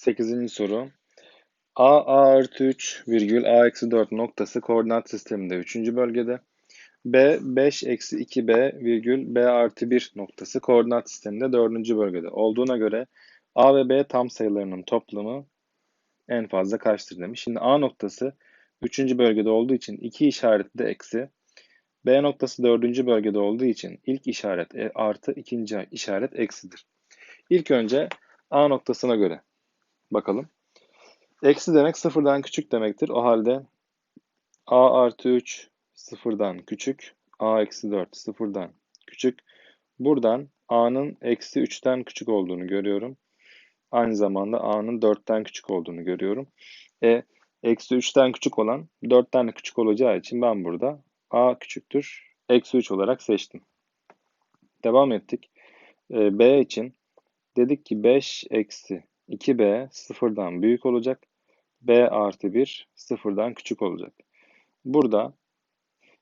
8. soru. A, A artı 3 virgül A eksi 4 noktası koordinat sisteminde 3. bölgede. B, 5 eksi 2B virgül B artı 1 noktası koordinat sisteminde 4. bölgede olduğuna göre A ve B tam sayılarının toplamı en fazla kaçtır demiş. Şimdi A noktası 3. bölgede olduğu için iki işaretli de eksi. B noktası 4. bölgede olduğu için ilk işaret e, artı ikinci işaret eksidir. İlk önce A noktasına göre bakalım. Eksi demek sıfırdan küçük demektir. O halde A artı 3 sıfırdan küçük. A eksi 4 sıfırdan küçük. Buradan A'nın eksi 3'ten küçük olduğunu görüyorum. Aynı zamanda A'nın 4'ten küçük olduğunu görüyorum. E, eksi 3'ten küçük olan 4'ten de küçük olacağı için ben burada A küçüktür. Eksi 3 olarak seçtim. Devam ettik. E, B için dedik ki 5 eksi 2B sıfırdan büyük olacak. B artı 1 sıfırdan küçük olacak. Burada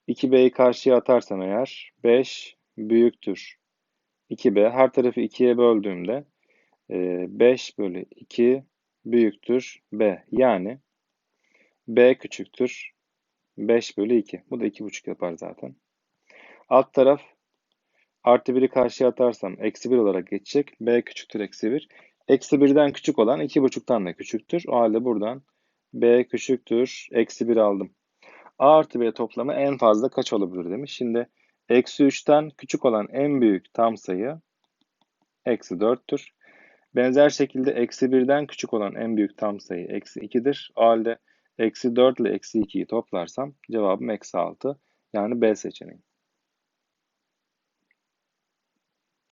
2B'yi karşıya atarsam eğer 5 büyüktür 2B. Her tarafı 2'ye böldüğümde 5 e, bölü 2 büyüktür B. Yani B küçüktür 5 bölü 2. Bu da 2,5 yapar zaten. Alt taraf artı 1'i karşıya atarsam eksi 1 olarak geçecek. B küçüktür eksi 1. Eksi 1'den küçük olan 2,5'tan da küçüktür. O halde buradan B küçüktür. Eksi 1 aldım. A artı B toplamı en fazla kaç olabilir demiş. Şimdi eksi 3'ten küçük olan en büyük tam sayı eksi 4'tür. Benzer şekilde eksi 1'den küçük olan en büyük tam sayı eksi 2'dir. O halde eksi 4 ile eksi 2'yi toplarsam cevabım eksi 6. Yani B seçeneği.